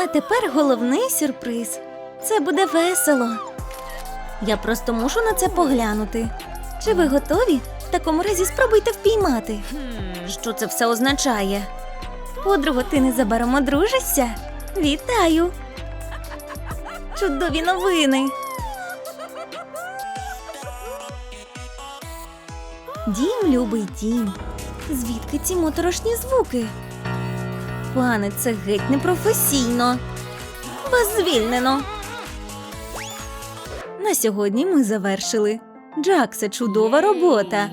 А тепер головний сюрприз. Це буде весело. Я просто мушу на це поглянути. Чи ви готові? В такому разі спробуйте впіймати. Що це все означає? Подруго, ти незабаром одружишся? Вітаю! Чудові новини! Дім, любий дім. Звідки ці моторошні звуки? Пане, це геть непрофесійно. Вас звільнено. На сьогодні ми завершили. Джаксе, чудова робота.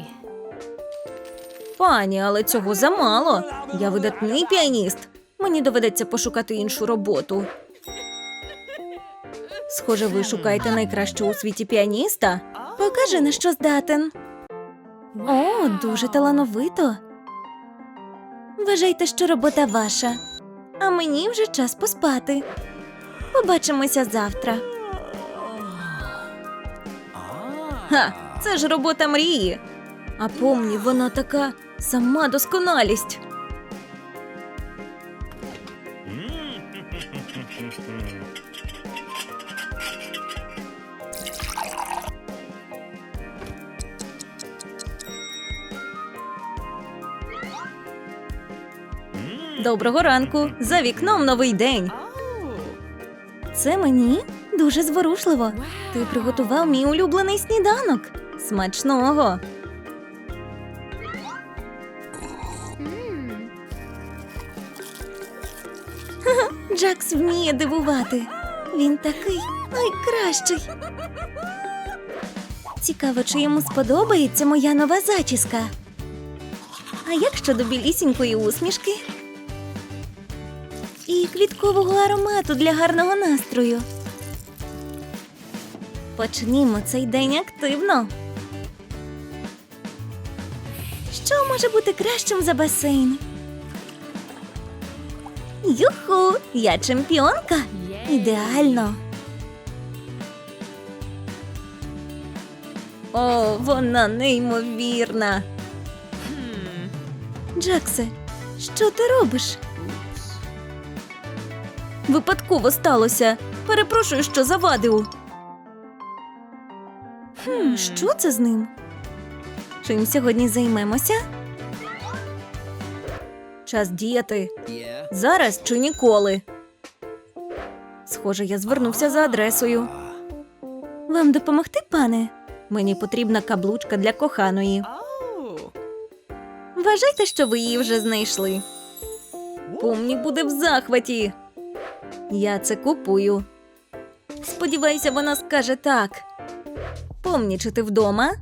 Пані, але цього замало. Я видатний піаніст. Мені доведеться пошукати іншу роботу. Схоже, ви шукаєте найкращого у світі піаніста. Покажи, на що здатен. О, дуже талановито. Вважайте, що робота ваша. А мені вже час поспати. Побачимося завтра. Ха, це ж робота мрії. А помні, вона така сама досконалість. Доброго ранку! За вікном новий день. Це мені дуже зворушливо. Ти приготував мій улюблений сніданок. Смачного. Джакс вміє дивувати. Він такий найкращий. Цікаво, чи йому сподобається моя нова зачіска. А як щодо білісінької усмішки? Квіткового аромату для гарного настрою. Почнімо цей день активно. Що може бути кращим за басейн? Юху! Я чемпіонка! Ідеально. О, вона неймовірна. Джаксе, що ти робиш? Випадково сталося. Перепрошую, що завадив. Хм, що це з ним? Чим сьогодні займемося? Час діяти. Зараз чи ніколи. Схоже, я звернувся за адресою. Вам допомогти, пане? Мені потрібна каблучка для коханої. Вважайте, що ви її вже знайшли. Помні буде в захваті. Я це купую. Сподіваюся, вона скаже так. Помні, чи ти вдома?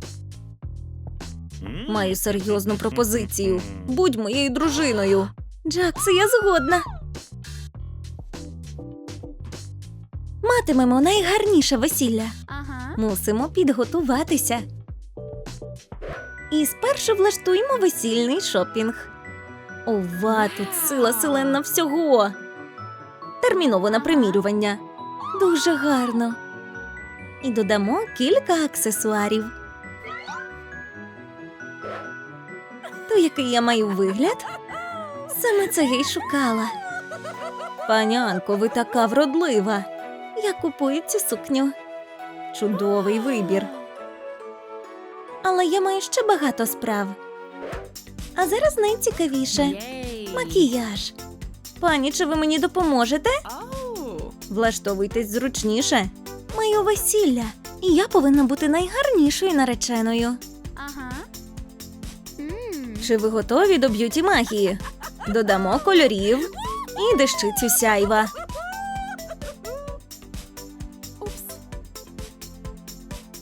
Маю серйозну пропозицію. Будь моєю дружиною. Джаксе, я згодна. Матимемо найгарніше весілля. Ага. Мусимо підготуватися. І спершу влаштуємо весільний шопінг. Ова, тут сила селена всього. Терміново на примірювання. Дуже гарно. І додамо кілька аксесуарів. То який я маю вигляд? Саме це я й шукала. Панянко, ви така вродлива. Я купую цю сукню. Чудовий вибір. Але я маю ще багато справ. А зараз найцікавіше макіяж. Пані, чи ви мені допоможете? Влаштовуйтесь зручніше. Маю весілля, і я повинна бути найгарнішою нареченою. Ага. Чи ви готові до б'юті магії? Додамо кольорів і дещицю сяйва.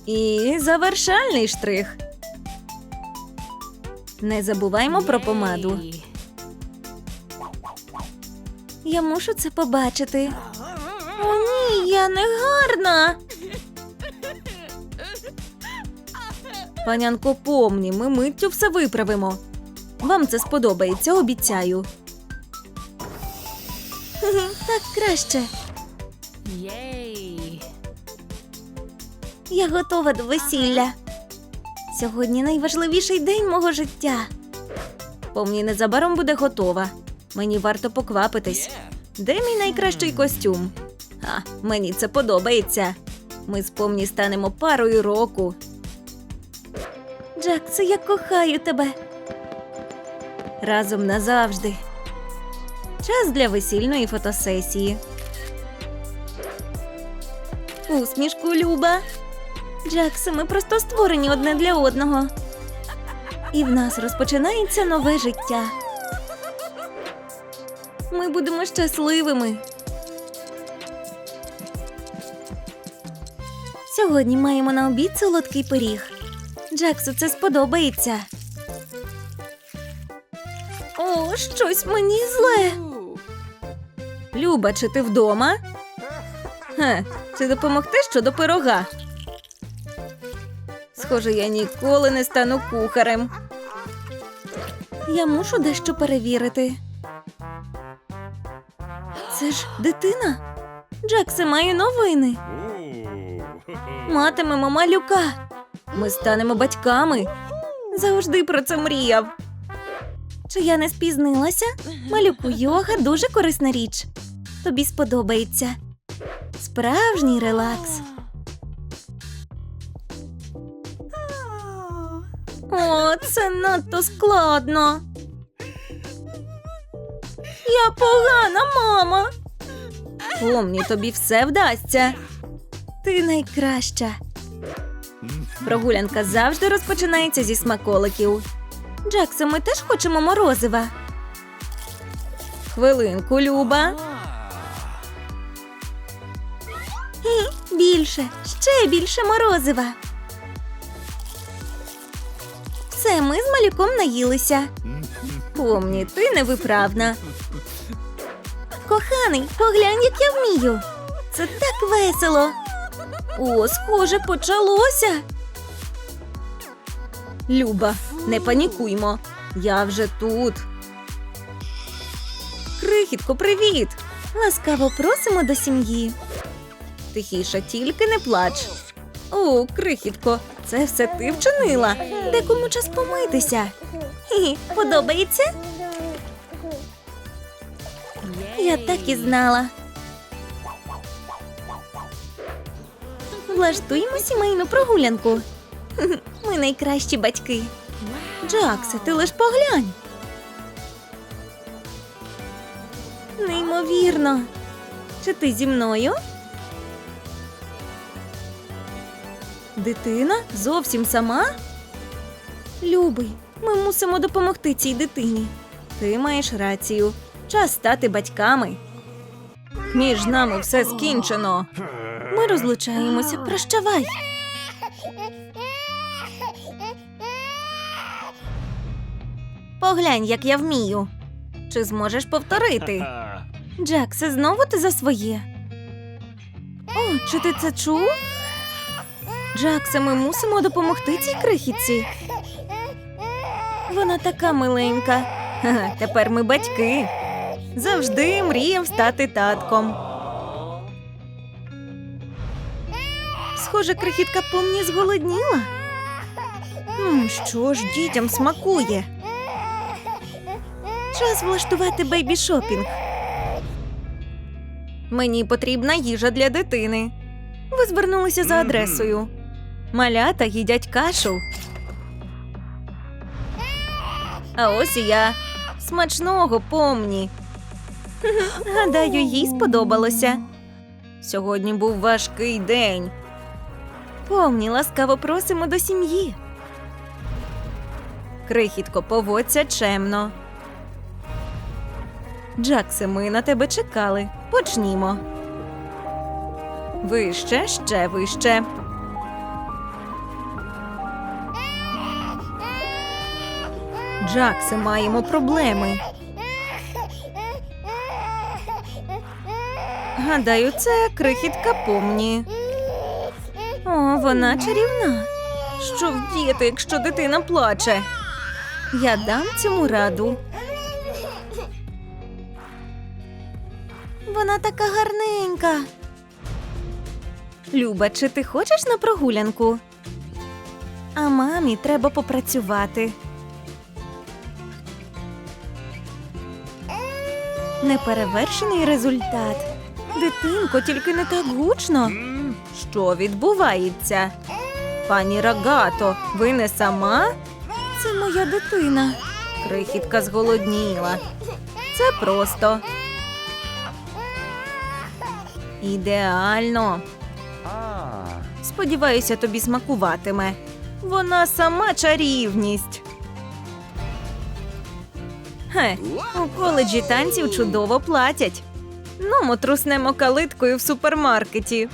І завершальний штрих. Не забуваймо про помаду. Я мушу це побачити. О, ні, я не гарна. Панянко, помні, ми миттю все виправимо. Вам це сподобається, обіцяю. Так краще. Я готова до весілля. Сьогодні найважливіший день мого життя. Помні, незабаром буде готова. Мені варто поквапитись. Де мій найкращий костюм? А, мені це подобається. Ми з помні станемо парою року. Джаксе, я кохаю тебе. Разом назавжди. Час для весільної фотосесії. Усмішку, Люба. Джаксе, ми просто створені одне для одного. І в нас розпочинається нове життя. Ми будемо щасливими. Сьогодні маємо на обід солодкий пиріг. Джаксу це сподобається. О, щось мені зле. Люба, чи ти вдома? Хе, чи допомогти щодо пирога? Схоже, я ніколи не стану кухарем. Я мушу дещо перевірити. Це ж дитина. Джаксе має новини. Матимемо малюка. Ми станемо батьками. Завжди про це мріяв. Чи я не спізнилася? Малюку йога дуже корисна річ. Тобі сподобається. Справжній релакс. О, це надто складно. Я погана мама. Помні, тобі все вдасться. Ти найкраща. Прогулянка завжди розпочинається зі смаколиків. Джаксе, ми теж хочемо морозива. Хвилинку, Люба. Гі, Більше, ще більше морозива. Все, ми з малюком наїлися. Помні, ти невиправна. Коханий, поглянь, як я вмію. Це так весело. О, схоже, почалося. Люба, не панікуймо. Я вже тут. Крихітко, привіт! Ласкаво просимо до сім'ї. Тихіше, тільки не плач. О, крихітко, це все ти вчинила. Де кому час помитися? Хі, подобається? Я так і знала. Влаштуємо сімейну прогулянку. Ми найкращі батьки. Джаксе, ти лиш поглянь. Неймовірно. Чи ти зі мною? Дитина зовсім сама? Любий, ми мусимо допомогти цій дитині. Ти маєш рацію. Час стати батьками. Між нами все скінчено. Ми розлучаємося. Прощавай. Поглянь, як я вмію. Чи зможеш повторити? Джаксе, знову ти за своє. О, чи ти це чув? Джаксе, ми мусимо допомогти цій крихітці. Вона така миленька. Тепер ми батьки. Завжди мріяв стати татком. Схоже, крихітка помні зголодніла. М, Що ж дітям смакує? Час влаштувати бейбі-шопінг. Мені потрібна їжа для дитини. Ви звернулися за адресою. Малята їдять кашу. А ось і я. Смачного помні. Гадаю, їй сподобалося. Сьогодні був важкий день. Помні, ласкаво просимо до сім'ї. Крихітко, поводься чемно. Джаксе, ми на тебе чекали. Почнімо. Вище, ще вище. Джаксе, маємо проблеми. Гадаю, це крихітка помні. О, вона чарівна. Що вдіяти, якщо дитина плаче? Я дам цьому раду. Вона така гарненька. Люба, чи ти хочеш на прогулянку? А мамі треба попрацювати. Неперевершений результат. Дитинко, тільки не так гучно. Що відбувається? Пані Рогато, ви не сама? Це моя дитина. Крихітка зголодніла. Це просто. Ідеально. Сподіваюся, тобі смакуватиме. Вона сама чарівність. Хе, у коледжі танців чудово платять. Ну, ми труснемо калиткою в супермаркеті.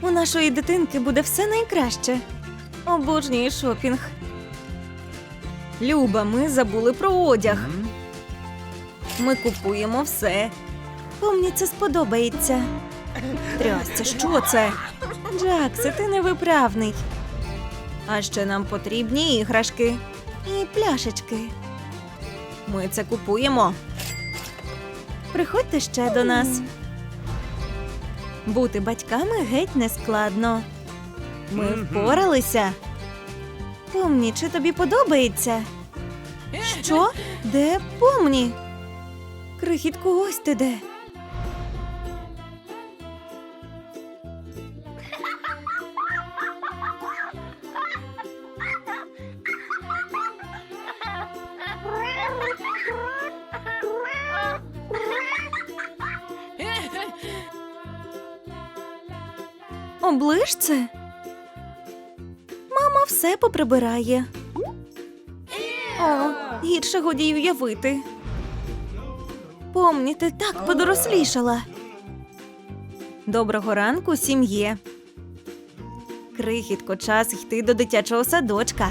У нашої дитинки буде все найкраще. Обожнюю шопінг. Люба, ми забули про одяг. Ми купуємо все. Помні, це сподобається. Трясся, що це? Джаксе, ти невиправний. А ще нам потрібні іграшки і пляшечки. Ми це купуємо. Приходьте ще до нас. Бути батьками геть не складно. Ми впоралися. Помні, чи тобі подобається? Що? Де помні? Крихітку, ось ти де. Оближ це. Мама все поприбирає. О, гірше годі й уявити. Помні, ти так подорослішала. Доброго ранку, сім'є. Крихітко, час йти до дитячого садочка.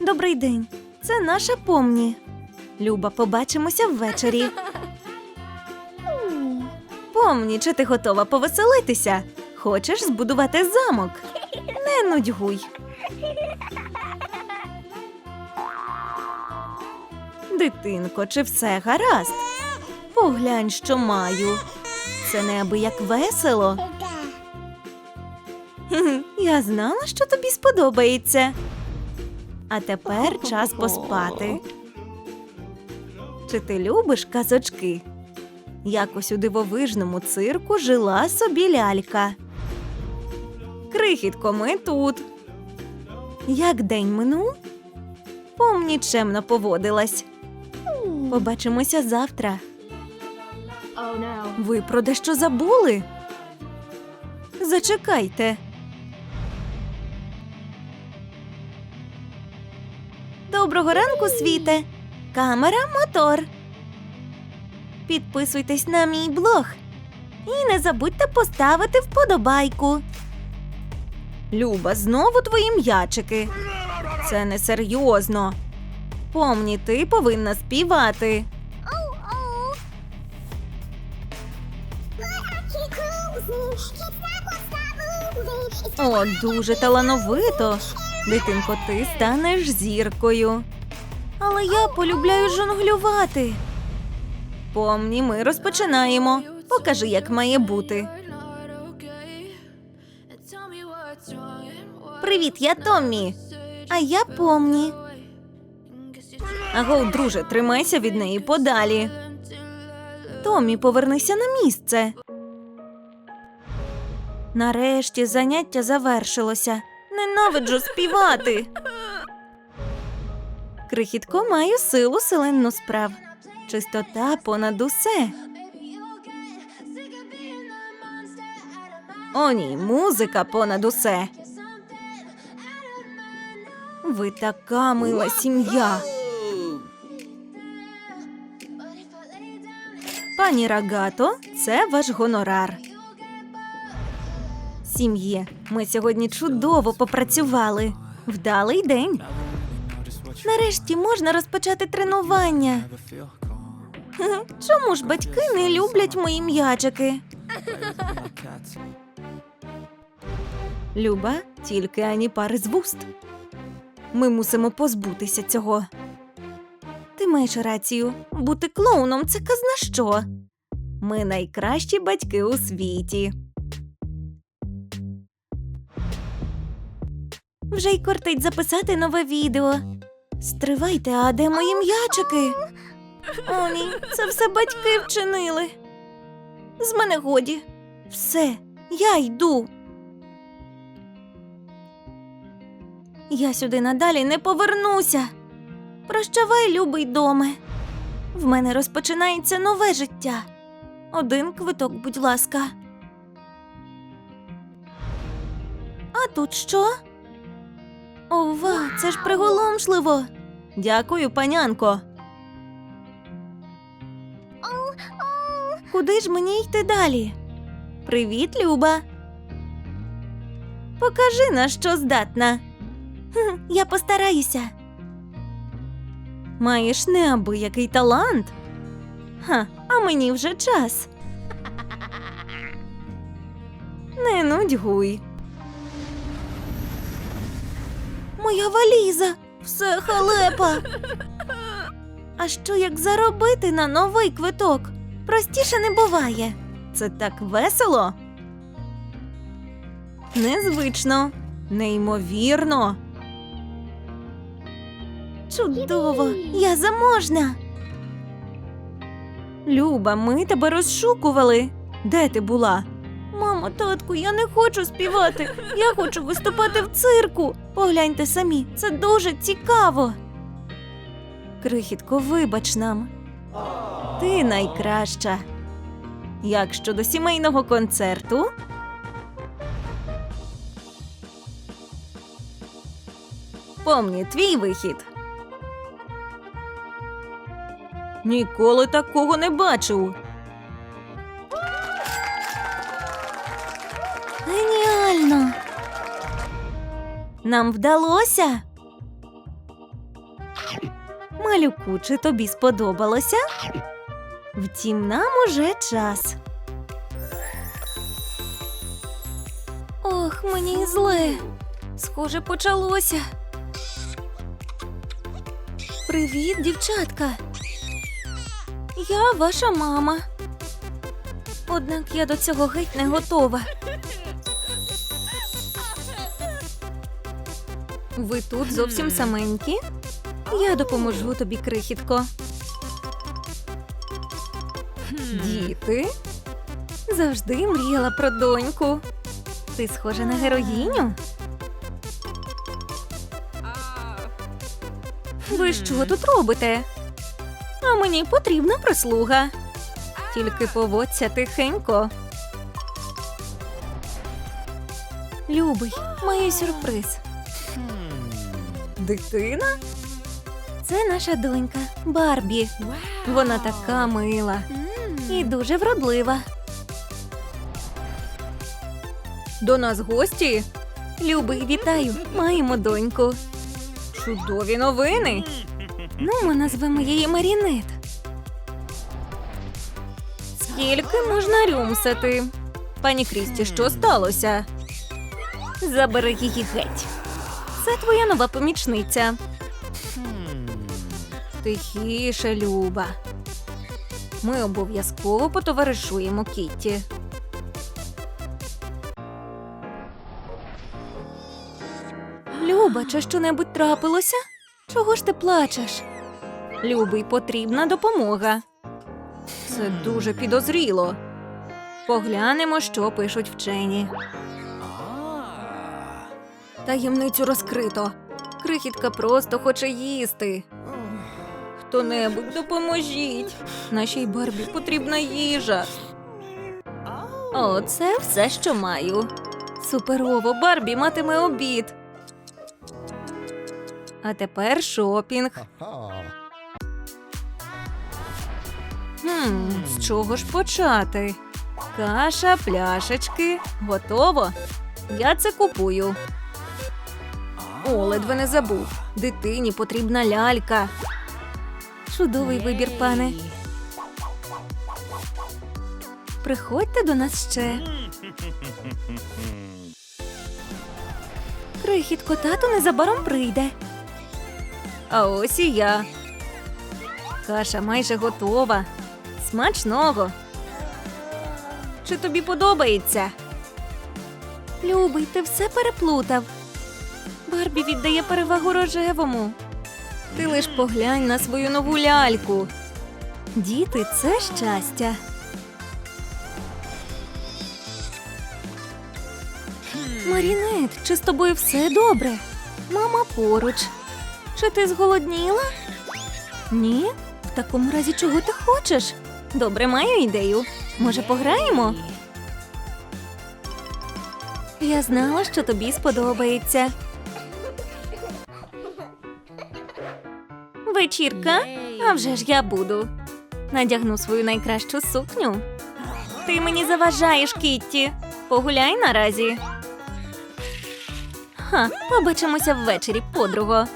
Добрий день. Це наша помні. Люба, побачимося ввечері. Помні, чи ти готова повеселитися? Хочеш збудувати замок? Не нудьгуй. Дитинко, чи все гаразд? Поглянь, що маю. Це неабияк весело. Я знала, що тобі сподобається. А тепер час поспати. Чи ти любиш казочки? Якось у дивовижному цирку жила собі лялька. Крихітко, ми тут. Як день минув? Помні чемно поводилась. Побачимося завтра. Oh no. Ви про дещо забули? Зачекайте. Доброго ранку, світе. Камера, мотор. Підписуйтесь на мій блог. І не забудьте поставити вподобайку. Люба, знову твої м'ячики. Це несерйозно. Помні, ти повинна співати. О, дуже талановито. Дитинко, ти станеш зіркою. Але я полюбляю жонглювати. Помні, ми розпочинаємо. Покажи, як має бути. Привіт, я Томмі. А я помні. Аго, друже, тримайся від неї подалі. Томмі, повернися на місце. Нарешті заняття завершилося. Ненавиджу співати. Крихітко маю силу селенну справ. Чистота понад усе. О, ні, музика понад усе. Ви така мила сім'я. Пані Рагато, це ваш гонорар. Сім'є, ми сьогодні чудово попрацювали. Вдалий день. Нарешті можна розпочати тренування. Чому ж батьки не люблять мої м'ячики? Люба, тільки ані пари з вуст. Ми мусимо позбутися цього. Ти маєш рацію. Бути клоуном це казна що. Ми найкращі батьки у світі. Вже й кортить записати нове відео. Стривайте, а де мої м'ячики? О, ні, це все батьки вчинили. З мене годі. Все, я йду. Я сюди надалі не повернуся. Прощавай, любий доме. В мене розпочинається нове життя. Один квиток, будь ласка. А тут що? Ова, це ж приголомшливо. Дякую, панянко. Куди ж мені йти далі? Привіт, Люба. Покажи на що здатна. Я постараюся. Маєш неабиякий талант. Ха, а мені вже час. Не нудьгуй. Моя валіза, все халепа. А що як заробити на новий квиток? Простіше не буває. Це так весело. Незвично, неймовірно. Чудово, я заможна. Люба, ми тебе розшукували. Де ти була? Мамо, татку, я не хочу співати. Я хочу виступати в цирку. Погляньте самі, це дуже цікаво. Крихітко, вибач нам. Ти найкраща. Як щодо сімейного концерту? Помні твій вихід. Ніколи такого не бачив. Геніально. Нам вдалося. Малюку, чи тобі сподобалося? Втім, нам уже час. Ох, мені зле. Схоже, почалося. Привіт, дівчатка. Я ваша мама. Однак я до цього геть не готова. Ви тут зовсім саменькі? Я допоможу тобі, крихітко. Діти? Завжди мріяла про доньку. Ти схожа на героїню? Ви що тут робите? А мені потрібна прислуга. Тільки поводься тихенько. Любий, маю сюрприз. Дитина? Це наша донька Барбі. Вона така мила і дуже вродлива. До нас гості. Любий, вітаю. Маємо доньку. Чудові новини. Ну, ми назвемо її Марінет. Скільки можна рюмсати? Пані Крісті, що сталося? Забери її геть. Це твоя нова помічниця. Тихіше, Люба. Ми обов'язково потоваришуємо Кітті. Люба, чи що-небудь трапилося? Чого ж ти плачеш? Любий, потрібна допомога. Це дуже підозріло. Поглянемо, що пишуть вчені. Таємницю розкрито. Крихітка просто хоче їсти. Хто-небудь допоможіть. Нашій Барбі потрібна їжа. Оце все, що маю. Суперово, Барбі матиме обід. А тепер шопінг. Хм, з чого ж почати? Каша, пляшечки. Готово. Я це купую. О, ледве не забув. Дитині потрібна лялька. Чудовий вибір, пане. Приходьте до нас ще. Крихітко тато незабаром прийде. А ось і я. Каша майже готова. Смачного. Чи тобі подобається? Любий, ти все переплутав. Барбі віддає перевагу рожевому. Ти лиш поглянь на свою нову ляльку. Діти це щастя. Марінет, чи з тобою все добре? Мама поруч. Чи ти зголодніла? Ні? В такому разі чого ти хочеш? Добре, маю ідею. Може, пограємо? Я знала, що тобі сподобається. Вечірка? А вже ж я буду. Надягну свою найкращу сукню. Ти мені заважаєш, Кітті. Погуляй наразі. Ха, побачимося ввечері, подруго.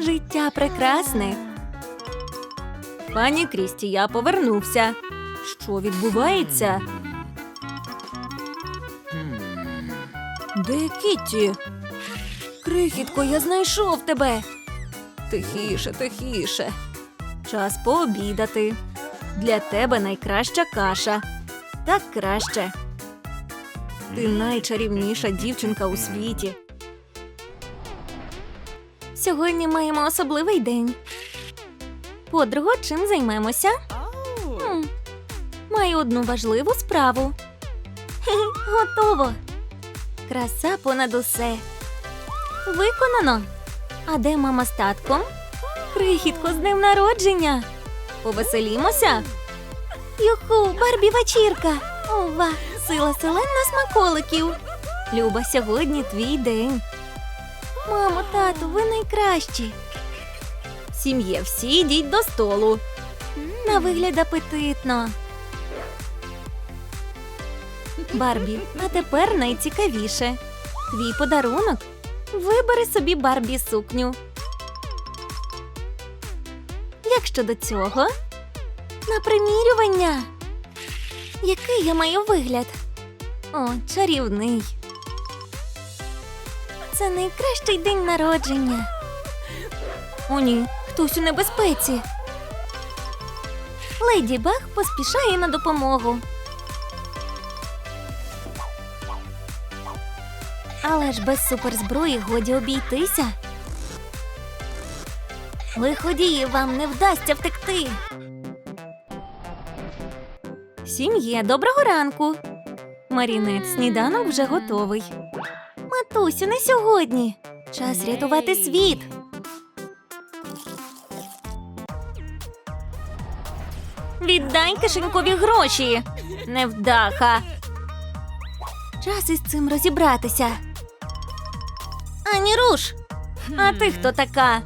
Життя прекрасне. Пані Крісті, я повернувся. Що відбувається? Де Кітті? Крихітко, я знайшов тебе. Тихіше, тихіше. Час пообідати. Для тебе найкраща каша. Так краще. Ти найчарівніша дівчинка у світі. Сьогодні маємо особливий день. Подруго, чим займемося? Хм, Маю одну важливу справу. Готово. Краса понад усе. Виконано. А де мама з татком? Крихітко з днем народження. Повеселімося. Юху, Барбі вечірка. Ова, сила селена смаколиків. Люба, сьогодні твій день. Мамо, тату, ви найкращі. Сім'є, всі йдіть до столу. На вигляд апетитно. Барбі, а тепер найцікавіше. Твій подарунок. Вибери собі Барбі сукню. Як щодо цього? На примірювання. Який я маю вигляд? О, чарівний. Це найкращий день народження. О, ні, хтось у небезпеці. Леді Баг поспішає на допомогу. Але ж без суперзброї годі обійтися. Лиходії вам не вдасться втекти. Сім'є, доброго ранку. Марінет, сніданок вже готовий. Матусю, не сьогодні. Час рятувати світ. Віддай кишенькові гроші. Невдаха. Час із цим розібратися. Ані руш. А ти хто така?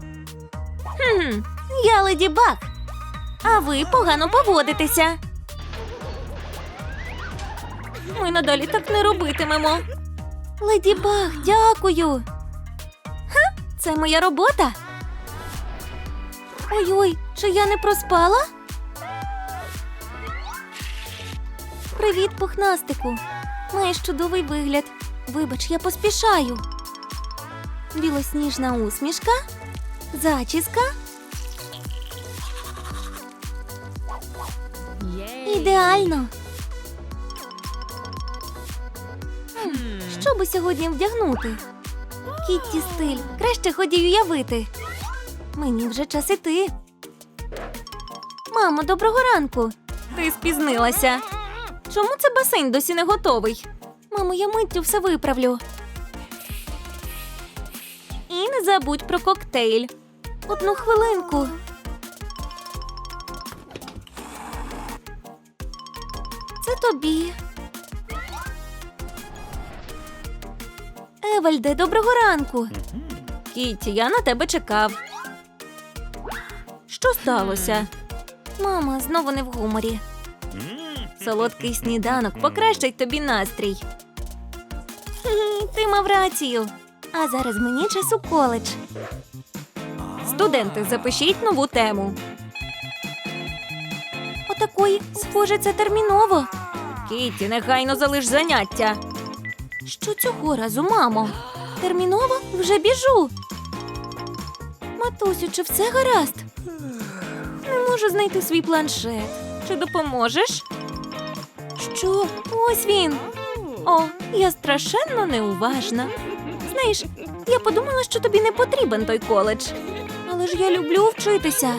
Хм, я леді Баг. А ви погано поводитеся. Ми надалі так не робитимемо. Леді Баг, дякую. Ха, це моя робота. Ой-ой, чи я не проспала? Привіт, пухнастику. Маєш чудовий вигляд. Вибач, я поспішаю. Білосніжна усмішка, зачіска. Ідеально. Що би сьогодні вдягнути? Кітті стиль. Краще ході уявити. Мені вже час іти. Мамо, доброго ранку. Ти спізнилася. Чому це басейн досі не готовий? Мамо, я миттю все виправлю. І не забудь про коктейль. Одну хвилинку. Це тобі. Евальде, доброго ранку. Кіті, я на тебе чекав. Що сталося? Мама знову не в гуморі. Солодкий сніданок покращить тобі настрій. Ти мав рацію. А зараз мені час у коледж. Студенти, запишіть нову тему. Отакої, схоже, це терміново. Кіті, негайно залиш заняття. Що цього разу, мамо? Терміново вже біжу. Матусю, чи все гаразд? Не можу знайти свій планшет. Чи допоможеш? Що? Ось він. О, я страшенно неуважна. Знаєш, я подумала, що тобі не потрібен той коледж. Але ж я люблю вчитися.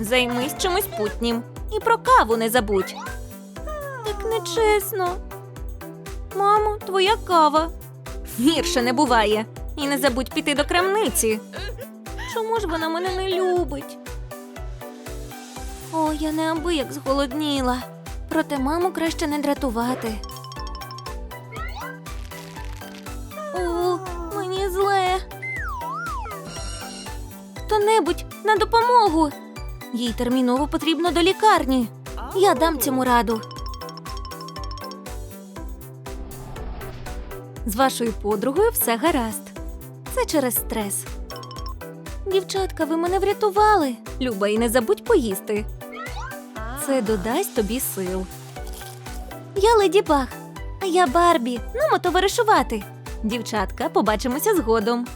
Займись чимось путнім. І про каву не забудь. Так нечесно. Мамо, твоя кава. Гірше не буває. І не забудь піти до крамниці. Чому ж вона мене не любить? О, я неабияк зголодніла. Проте маму краще не дратувати. О, мені зле. Хто-небудь на допомогу. Їй терміново потрібно до лікарні. Я дам цьому раду. З вашою подругою все гаразд. Це через стрес. Дівчатка, ви мене врятували. Люба, і не забудь поїсти. Це додасть тобі сил. Я леді Баг, а я Барбі. Нумо товаришувати. Дівчатка, побачимося згодом.